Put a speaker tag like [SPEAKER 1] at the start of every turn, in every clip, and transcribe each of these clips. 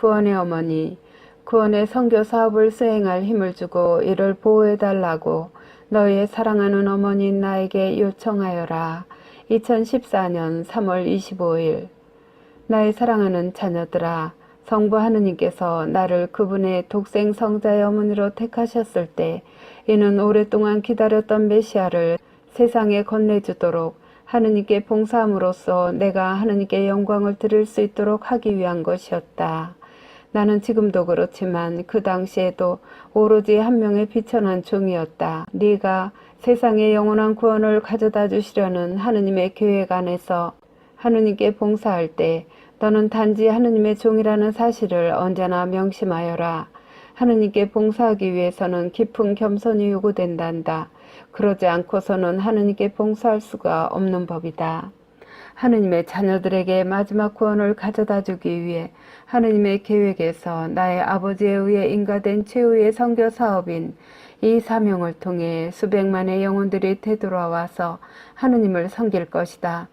[SPEAKER 1] 구원의 어머니, 구원의 선교 사업을 수행할 힘을 주고 이를 보호해 달라고 너희의 사랑하는 어머니인 나에게 요청하여라. 2014년 3월 25일 나의 사랑하는 자녀들아 성부 하느님께서 나를 그분의 독생 성자의 어머니로 택하셨을 때 이는 오랫동안 기다렸던 메시아를 세상에 건네주도록 하느님께 봉사함으로써 내가 하느님께 영광을 드릴 수 있도록 하기 위한 것이었다. 나는 지금도 그렇지만 그 당시에도 오로지 한 명의 비천한 종이었다. 네가 세상의 영원한 구원을 가져다 주시려는 하느님의 계획 안에서 하느님께 봉사할 때 너는 단지 하느님의 종이라는 사실을 언제나 명심하여라. 하느님께 봉사하기 위해서는 깊은 겸손이 요구된단다. 그러지 않고서는 하느님께 봉사할 수가 없는 법이다. 하느님의 자녀들에게 마지막 구원을 가져다 주기 위해 하느님의 계획에서 나의 아버지에 의해 인가된 최후의 선교 사업인 이 사명을 통해 수백만의 영혼들이 되돌아와서 하느님을 섬길 것이다.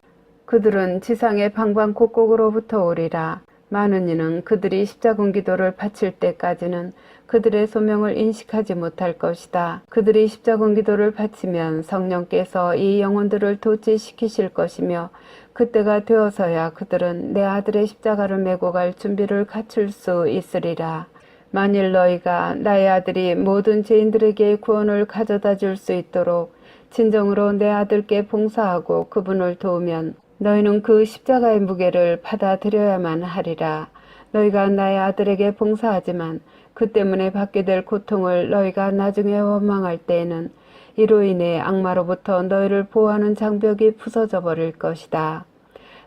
[SPEAKER 1] 그들은 지상의 방방곡곡으로부터 오리라. 많은 이는 그들이 십자군 기도를 바칠 때까지는 그들의 소명을 인식하지 못할 것이다. 그들이 십자군 기도를 바치면 성령께서 이 영혼들을 도취시키실 것이며 그때가 되어서야 그들은 내 아들의 십자가를 메고 갈 준비를 갖출 수 있으리라. 만일 너희가 나의 아들이 모든 죄인들에게 구원을 가져다 줄 수 있도록 진정으로 내 아들께 봉사하고 그분을 도우면 너희는 그 십자가의 무게를 받아들여야만 하리라. 너희가 나의 아들에게 봉사하지만 그 때문에 받게 될 고통을 너희가 나중에 원망할 때에는 이로 인해 악마로부터 너희를 보호하는 장벽이 부서져 버릴 것이다.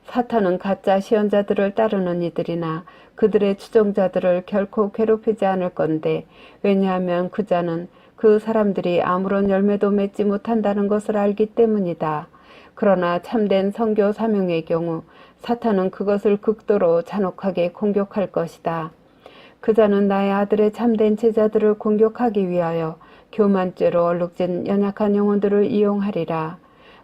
[SPEAKER 1] 사탄은 가짜 시연자들을 따르는 이들이나 그들의 추종자들을 결코 괴롭히지 않을 건데 왜냐하면 그 자는 그 사람들이 아무런 열매도 맺지 못한다는 것을 알기 때문이다. 그러나 참된 성교 사명의 경우 사탄은 그것을 극도로 잔혹하게 공격할 것이다. 그자는 나의 아들의 참된 제자들을 공격하기 위하여 교만죄로 얼룩진 연약한 영혼들을 이용하리라.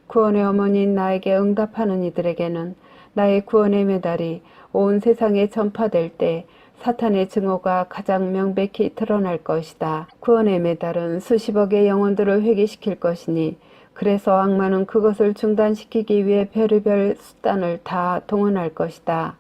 [SPEAKER 1] 구원의 어머니인 나에게 응답하는 이들에게는 나의 구원의 메달이 온 세상에 전파될 때 사탄의 증오가 가장 명백히 드러날 것이다. 구원의 메달은 수십억의 영혼들을 회개시킬 것이니 그래서 악마는 그것을 중단시키기 위해 별의별 수단을 다 동원할 것이다.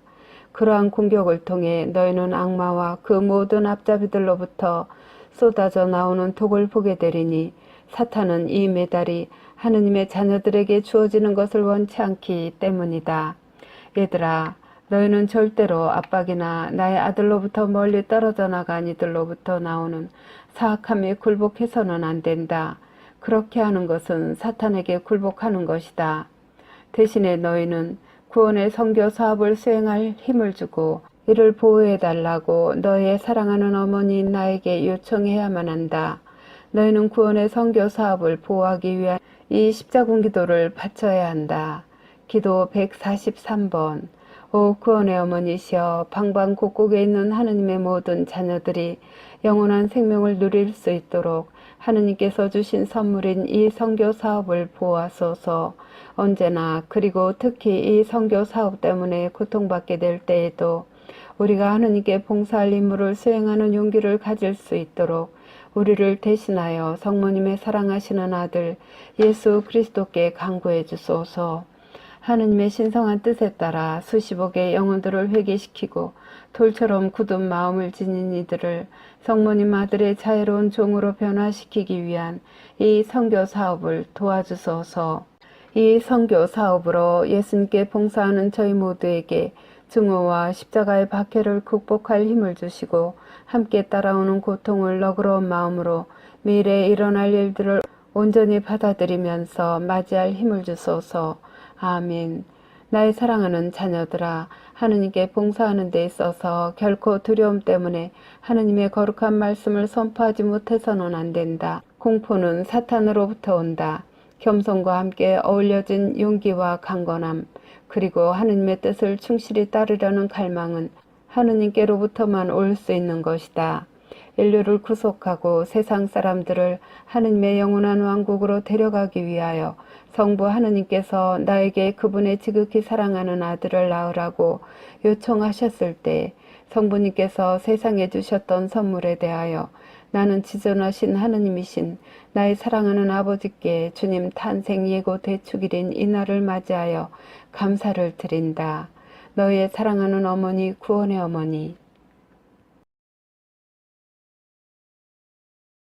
[SPEAKER 1] 그러한 공격을 통해 너희는 악마와 그 모든 앞잡이들로부터 쏟아져 나오는 독을 보게 되리니 사탄은 이 메달이 하느님의 자녀들에게 주어지는 것을 원치 않기 때문이다. 얘들아, 너희는 절대로 압박이나 나의 아들로부터 멀리 떨어져 나간 이들로부터 나오는 사악함에 굴복해서는 안 된다. 그렇게 하는 것은 사탄에게 굴복하는 것이다. 대신에 너희는 구원의 선교 사업을 수행할 힘을 주고 이를 보호해 달라고 너희의 사랑하는 어머니인 나에게 요청해야만 한다. 너희는 구원의 선교 사업을 보호하기 위한 이 십자군 기도를 바쳐야 한다. 기도 143번 오 구원의 어머니시여 방방곡곡에 있는 하느님의 모든 자녀들이 영원한 생명을 누릴 수 있도록 하느님께서 주신 선물인 이 선교 사업을 보아소서 언제나 그리고 특히 이 선교 사업 때문에 고통받게 될 때에도 우리가 하느님께 봉사할 임무를 수행하는 용기를 가질 수 있도록 우리를 대신하여 성모님의 사랑하시는 아들 예수 그리스도께 강구해 주소서. 하느님의 신성한 뜻에 따라 수십억의 영혼들을 회개시키고 돌처럼 굳은 마음을 지닌 이들을 성모님 아들의 자애로운 종으로 변화시키기 위한 이 선교 사업을 도와주소서. 이 선교 사업으로 예수님께 봉사하는 저희 모두에게 증오와 십자가의 박해를 극복할 힘을 주시고 함께 따라오는 고통을 너그러운 마음으로 미래에 일어날 일들을 온전히 받아들이면서 맞이할 힘을 주소서. 아멘. 나의 사랑하는 자녀들아, 하느님께 봉사하는 데 있어서 결코 두려움 때문에 하느님의 거룩한 말씀을 선포하지 못해서는 안 된다. 공포는 사탄으로부터 온다. 겸손과 함께 어울려진 용기와 강건함, 그리고 하느님의 뜻을 충실히 따르려는 갈망은 하느님께로부터만 올 수 있는 것이다. 인류를 구속하고 세상 사람들을 하느님의 영원한 왕국으로 데려가기 위하여 성부 하느님께서 나에게 그분의 지극히 사랑하는 아들을 낳으라고 요청하셨을 때 성부님께서 세상에 주셨던 선물에 대하여 나는 지존하신 하느님이신 나의 사랑하는 아버지께 주님 탄생 예고 대축일인 이날을 맞이하여 감사를 드린다. 너희의 사랑하는 어머니 구원의 어머니